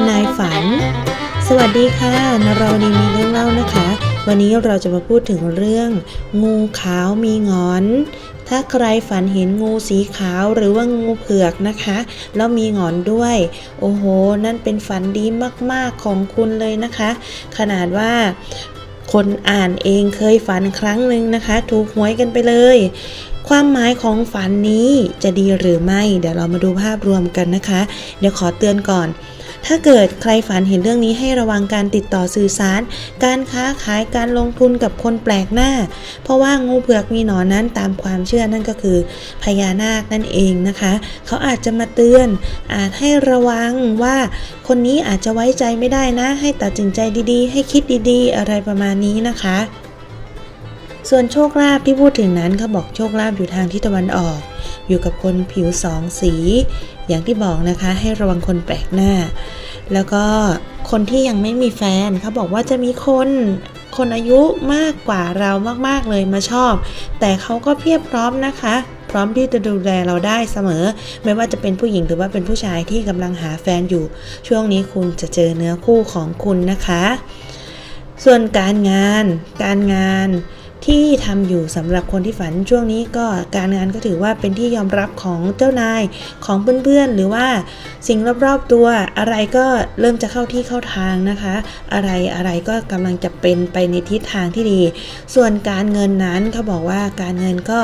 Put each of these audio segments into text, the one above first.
ำนายฝัน สวัสดีค่ะนราวดีมีเรื่องเล่านะคะ วันนี้เราจะมาพูดถึงเรื่อง งูขาวมีงอน ถ้าใครฝันเห็นงูสีขาวหรือว่างูเผือกนะคะ แล้วมีงอนด้วย โอ้โห นั่นเป็นฝันดีมากๆของคุณเลยนะคะ ขนาดว่าคนอ่านเองเคยฝันครั้งหนึ่งนะคะ ถูกหวยกันไปเลย ความหมายของฝันนี้จะดีหรือไม่ เดี๋ยวเรามาดูภาพรวมกันนะคะ เดี๋ยวขอเตือนก่อน ถ้าเกิดใครฝันเห็นเรื่องนี้ให้ระวังการติดต่อสื่อสาร การค้าขายการลงทุนกับคนแปลกหน้า เพราะว่างูเผือกมีหนอนนั้นตามความเชื่อนั่นก็คือพญานาคนั่นเองนะคะ เขาอาจจะมาเตือน อาจให้ระวังว่าคนนี้อาจจะไว้ใจไม่ได้นะ ให้ตัดสินใจดีๆ ให้คิดดีๆ อะไรประมาณนี้นะคะส่วนโชคลาภที่พูดถึงนั้นเขาบอกโชคลาภอยู่ทางทิศตะวันออก อยู่กับคนผิวสองสี อย่างที่บอกนะคะให้ระวังคนแปลกหน้า แล้วก็คนที่ยังไม่มีแฟนเขาบอกว่าจะมีคนคนอายุมากกว่าเรามากๆเลยมาชอบ แต่เขาก็เพียบพร้อมนะคะ พร้อมที่จะดูแลเราได้เสมอ ไม่ว่าจะเป็นผู้หญิงหรือว่าเป็นผู้ชายที่กำลังหาแฟนอยู่ ช่วงนี้คุณจะเจอเนื้อคู่ของคุณนะคะ ส่วนการงาน การงาน ที่ทำอยู่สำหรับคนที่ฝันช่วงนี้ก็การงานก็ถือว่าเป็นที่ยอมรับของเจ้านายของเพื่อนๆ หรือว่าสิ่งรอบๆตัวอะไรก็เริ่มจะเข้าที่เข้าทางนะคะ อะไรอะไรก็กำลังจะเป็นไปในทิศทางที่ดี ส่วนการเงินนั้นเขาบอกว่าการเงินก็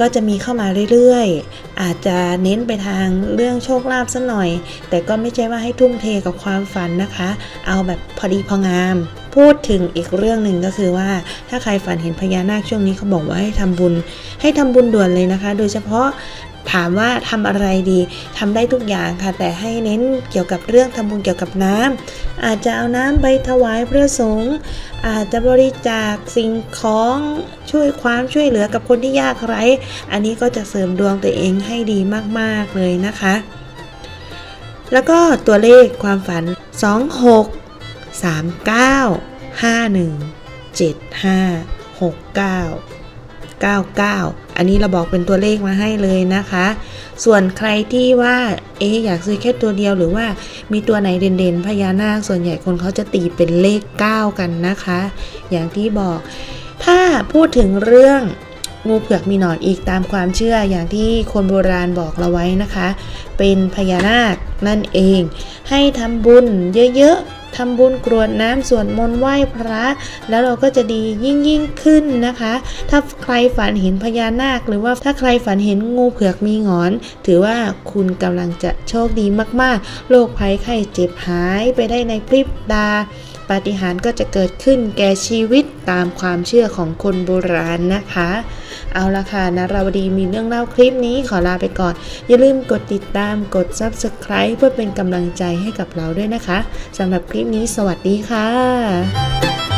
ก็จะมีเข้ามาเรื่อยๆ อาจจะเน้นไปทางเรื่องโชคลาภสักหน่อย แต่ก็ไม่ใช่ว่าให้ทุ่มเทกับความฝันนะคะ เอาแบบพอดีพองาม พูดถึงอีกเรื่องหนึ่งก็คือว่า ถ้าใครฝันเห็นพญานาคช่วงนี้เขาบอกว่าให้ทำบุญ ให้ทำบุญด่วนเลยนะคะ โดยเฉพาะถามว่าทำอะไรดีทำได้ทุกอย่างค่ะ แต่ให้เน้นเกี่ยวกับเรื่องทำบุญเกี่ยวกับน้ำ อาจจะเอาน้ำไปถวายพระสงฆ์อาจจะบริจาคสิ่งของช่วยความช่วยเหลือกับคนที่ยากไร้ อันนี้ก็จะเสริมดวงตัวเองให้ดีมากๆเลยนะคะ แล้วก็ตัวเลขความฝัน 26 39 51 75 69 99 อันนี้เราบอกเป็นตัวเลขมาให้เลยนะคะ ส่วนใครที่ว่าเอ๊ะอยากซื้อแค่ตัวเดียวหรือว่ามีตัวไหนเด่นๆ พญานาคส่วนใหญ่คนเขาจะตีเป็นเลข 9 กันนะคะ อย่างที่บอก ถ้าพูดถึงเรื่องงูเผือกมีหนอนอีกตามความเชื่ออย่างที่คนโบราณบอกเราไว้นะคะ เป็นพญานาคนั่นเอง ให้ทำบุญเยอะๆ ทำบุญกรวดน้ำสวดมนต์ไหว้พระ แล้วเราก็จะดียิ่งยิ่งขึ้นนะคะ ถ้าใครฝันเห็นพญานาค หรือว่าถ้าใครฝันเห็นงูเผือกมีงอน ถือว่าคุณกำลังจะโชคดีมากๆโรคภัยไข้เจ็บหายไปได้ในพริบตาปาฏิหาริย์ก็จะเกิดขึ้นแก่ชีวิตตามความเชื่อของคนโบราณนะคะ เอาละค่ะนะราวดีมีเรื่องเล่าคลิปนี้ขอลาไปก่อน อย่าลืมกดติดตามกด Subscribe เพื่อเป็นกำลังใจให้กับเราด้วยนะคะสำหรับคลิปนี้สวัสดีค่ะ